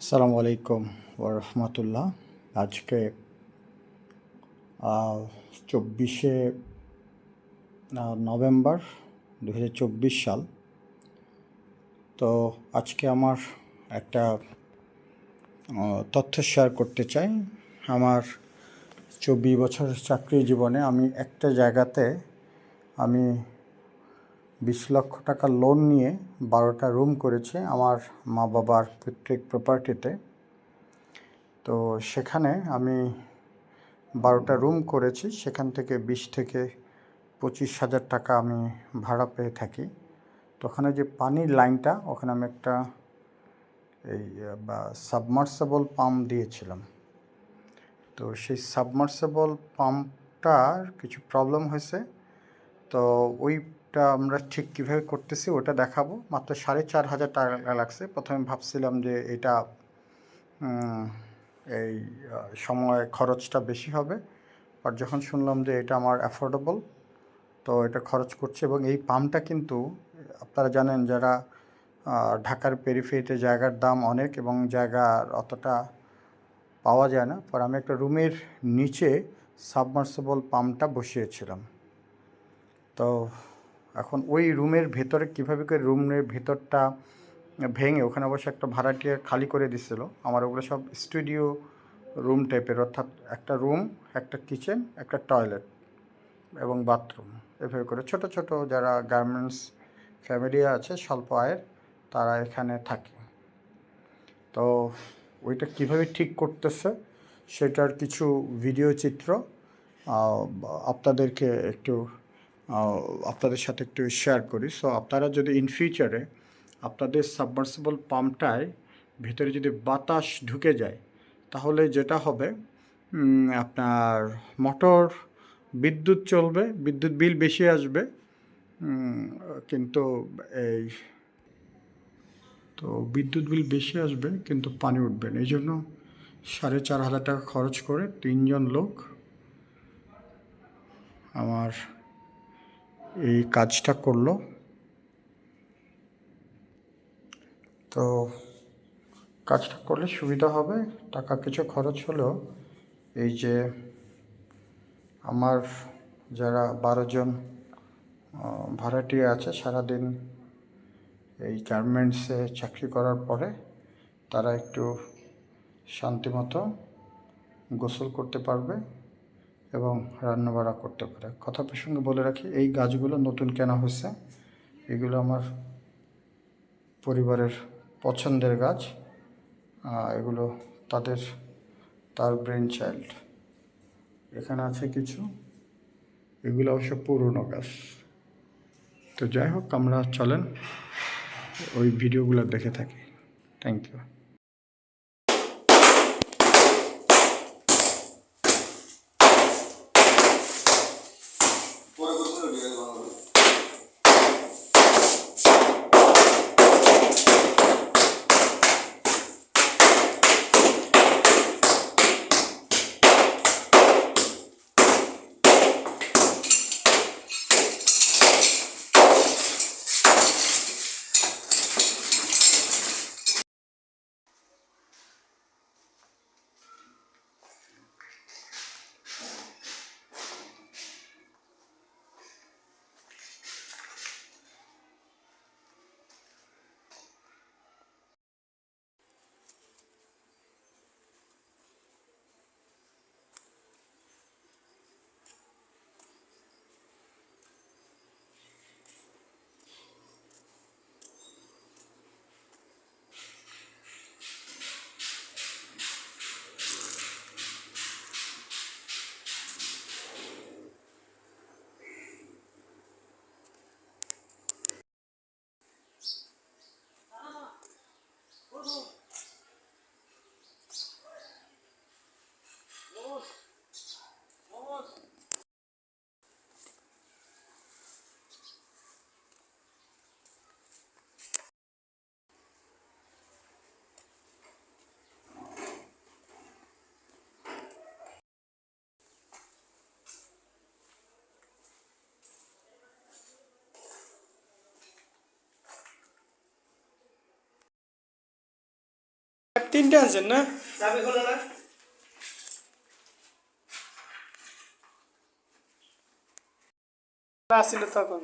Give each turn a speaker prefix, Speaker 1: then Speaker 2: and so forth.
Speaker 1: আসসালামু আলাইকুম ওরহমতুল্লাহ আজকে চব্বিশে নভেম্বর দু হাজার চব্বিশ সাল। তো আজকে আমার একটা তথ্য শেয়ার করতে চাই। আমার চব্বিশ বছর চাকরি জীবনে আমি একটা জায়গাতে আমি বিশ লক্ষ টাকা লোন নিয়ে বারোটা রুম করেছি আমার মা বাবার পৈতৃক প্রপার্টিতে তো সেখানে আমি বারোটা রুম করেছি, সেখান থেকে বিশ থেকে পঁচিশ হাজার টাকা আমি ভাড়া পেয়ে থাকি। তো ওখানে যে পানির লাইনটা ওখানে আমি একটা এই সাবমার্সেবল পাম্প দিয়েছিলাম। তো সেই সাবমার্সেবল পাম্পটার কিছু প্রবলেম হয়েছে। তো ওইটা আমরা ঠিক কীভাবে করতেছি ওটা দেখাবো। মাত্র সাড়ে চার হাজার টাকা লাগছে। প্রথমে ভাবছিলাম যে এটা এই সময় খরচটা বেশি হবে। আর যখন শুনলাম যে এটা আমার অ্যাফোর্ডেবল তো এটা খরচ করছে এবং এই পাম্পটা কিন্তু, আপনারা জানেন যারা ঢাকার পেরিফেরিতে জায়গার দাম অনেক এবং জায়গার অতটা পাওয়া যায় না, পর আমি একটা রুমের নিচে সাবমার্সেবল পাম্পটা বসিয়েছিলাম। তো এখন ওই রুমের ভেতরে কীভাবে করে রুমের ভেতরটা ভেঙে, ওখানে অবশ্য একটা ভাড়াটিয়া খালি করে দিছিল। আমার ওগুলো সব স্টুডিও রুম টাইপের, অর্থাৎ একটা রুম, একটা কিচেন, একটা টয়লেট এবং বাথরুম। এভাবে করে ছোট ছোট যারা গার্মেন্টস ফ্যামিলি আছে, স্বল্প আয়ের, তারা এখানে থাকে। তো ওইটা কীভাবে ঠিক করতেছে সেটার কিছু ভিডিও চিত্র আপনাদেরকে একটু আপনাদের সাথে একটু শেয়ার করি। সো আপনারা যদি ইন ফিউচারে আপনাদের সাবমার্সিবল পাম্পটায় ভেতরে যদি বাতাস ঢুকে যায়, তাহলে যেটা হবে আপনার মোটর বিদ্যুৎ চলবে, বিদ্যুৎ বিল বেশি আসবে কিন্তু এই তো বিদ্যুৎ বিল বেশি আসবে, কিন্তু পানি উঠবে না। এই জন্য সাড়ে চার হাজার টাকা খরচ করে তিনজন লোক আমার এই কাজটা করল। তো কাজটা করলে সুবিধা হবে টাকা কিছু খরচ হলেও। এই যে আমার যারা বারো জন আহ, ভাড়াটিয়া আছে সারাদিন এই গার্মেন্টসে চাকরি করার পরে তারা একটু শান্তিমতো গোসল করতে পারবে। এবং রান্নাবাড়া করতে পারে। কথা প্রসঙ্গে বলে রাখি, এই গাছগুলো নতুন কেনা হয়েছে। এগুলো আমার পরিবারের পছন্দের গাছ। এগুলো তাদের, তার ব্রেন চাইল্ড এখানে আছে কিছু। এগুলো অবশ্য পুরনো গাছ। তো যাই হোক, আমরা চলেন ওই ভিডিওগুলো দেখে থাকি। থ্যাংক ইউ
Speaker 2: তিনটে আনছেন না?
Speaker 3: চাবি খোলো না।
Speaker 2: না তখন।